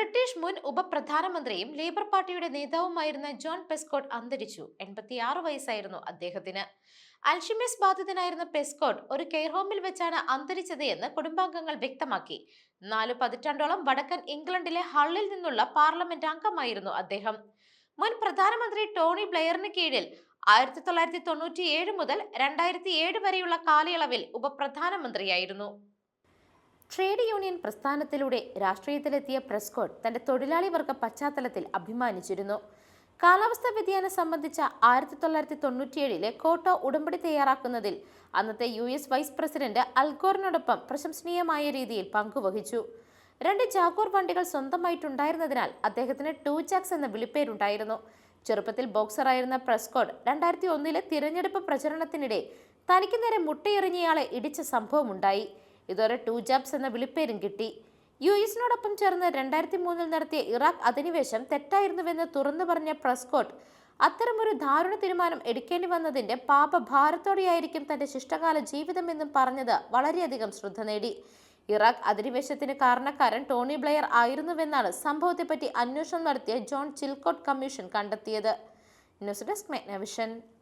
British മുൻ ഉപപ്രധാനമന്ത്രിയും labour പാർട്ടിയുടെ നേതാവുമായിരുന്ന John പെസ്കോട്ട് അന്തരിച്ചു. എൺപത്തിയാറ് വയസ്സായിരുന്നു അദ്ദേഹത്തിന്. അൽഷിമേഴ്സ് ബാധിതനായിരുന്ന പെസ്കോട്ട് ഒരു കെയർ ഹോമിൽ വെച്ചാണ് അന്തരിച്ചത് എന്ന് കുടുംബാംഗങ്ങൾ വ്യക്തമാക്കി. നാലു പതിറ്റാണ്ടോളം വടക്കൻ ഇംഗ്ലണ്ടിലെ ഹള്ളിൽ നിന്നുള്ള പാർലമെന്റ് അംഗമായിരുന്നു അദ്ദേഹം. മുൻ പ്രധാനമന്ത്രി ടോണി ബ്ലെയറിന് കീഴിൽ ആയിരത്തി തൊള്ളായിരത്തി തൊണ്ണൂറ്റി ഏഴ് മുതൽ രണ്ടായിരത്തി ഏഴ് വരെയുള്ള കാലയളവിൽ ഉപപ്രധാനമന്ത്രിയായിരുന്നു. ട്രേഡ് യൂണിയൻ പ്രസ്ഥാനത്തിലൂടെ രാഷ്ട്രീയത്തിലെത്തിയ പ്രസ്കോട്ട് തന്റെ തൊഴിലാളി വർഗ പശ്ചാത്തലത്തിൽ അഭിമാനിച്ചിരുന്നു. കാലാവസ്ഥാ വ്യതിയാനം സംബന്ധിച്ച ആയിരത്തി തൊള്ളായിരത്തി തൊണ്ണൂറ്റിയേഴിലെ കോട്ടോ ഉടമ്പടി തയ്യാറാക്കുന്നതിൽ അന്നത്തെ യു എസ് വൈസ് പ്രസിഡന്റ് അൽഗോറിനോടൊപ്പം പ്രശംസനീയമായ രീതിയിൽ പങ്കുവഹിച്ചു. രണ്ട് ജാഗോർ വണ്ടികൾ സ്വന്തമായിട്ടുണ്ടായിരുന്നതിനാൽ അദ്ദേഹത്തിന് ടൂ ജാക്സ് എന്ന വിളിപ്പേരുണ്ടായിരുന്നു. ചെറുപ്പത്തിൽ ബോക്സറായിരുന്ന പ്രസ്കോട്ട് രണ്ടായിരത്തി ഒന്നിലെ തിരഞ്ഞെടുപ്പ് പ്രചരണത്തിനിടെ തനിക്ക് നേരെ മുട്ടയെറിഞ്ഞയാളെ ഇടിച്ച സംഭവമുണ്ടായി. ഇതോടെ ടു ജാബ്സ് എന്ന വിളിപ്പേരും കിട്ടി. യു എസിനോടൊപ്പം ചേർന്ന് രണ്ടായിരത്തി മൂന്നിൽ നടത്തിയ ഇറാഖ് അധിനിവേശം തെറ്റായിരുന്നുവെന്ന് തുറന്നു പറഞ്ഞ പ്രസ്കോട്ട് അത്തരമൊരു ദാരുണ തീരുമാനം എടുക്കേണ്ടി വന്നതിന്റെ പാപഭാരത്തോടെയായിരിക്കും തന്റെ ശിഷ്ടകാല ജീവിതം എന്നും പറഞ്ഞത് വളരെയധികം ശ്രദ്ധ നേടി. ഇറാഖ് അധിനിവേശത്തിന് കാരണക്കാരൻ ടോണി ബ്ലെയർ ആയിരുന്നുവെന്നാണ് സംഭവത്തെപ്പറ്റി അന്വേഷണം നടത്തിയ ജോൺ ചിൽക്കോട്ട് കമ്മീഷൻ കണ്ടെത്തിയത്. News desk മെഗ്നവിഷൻ.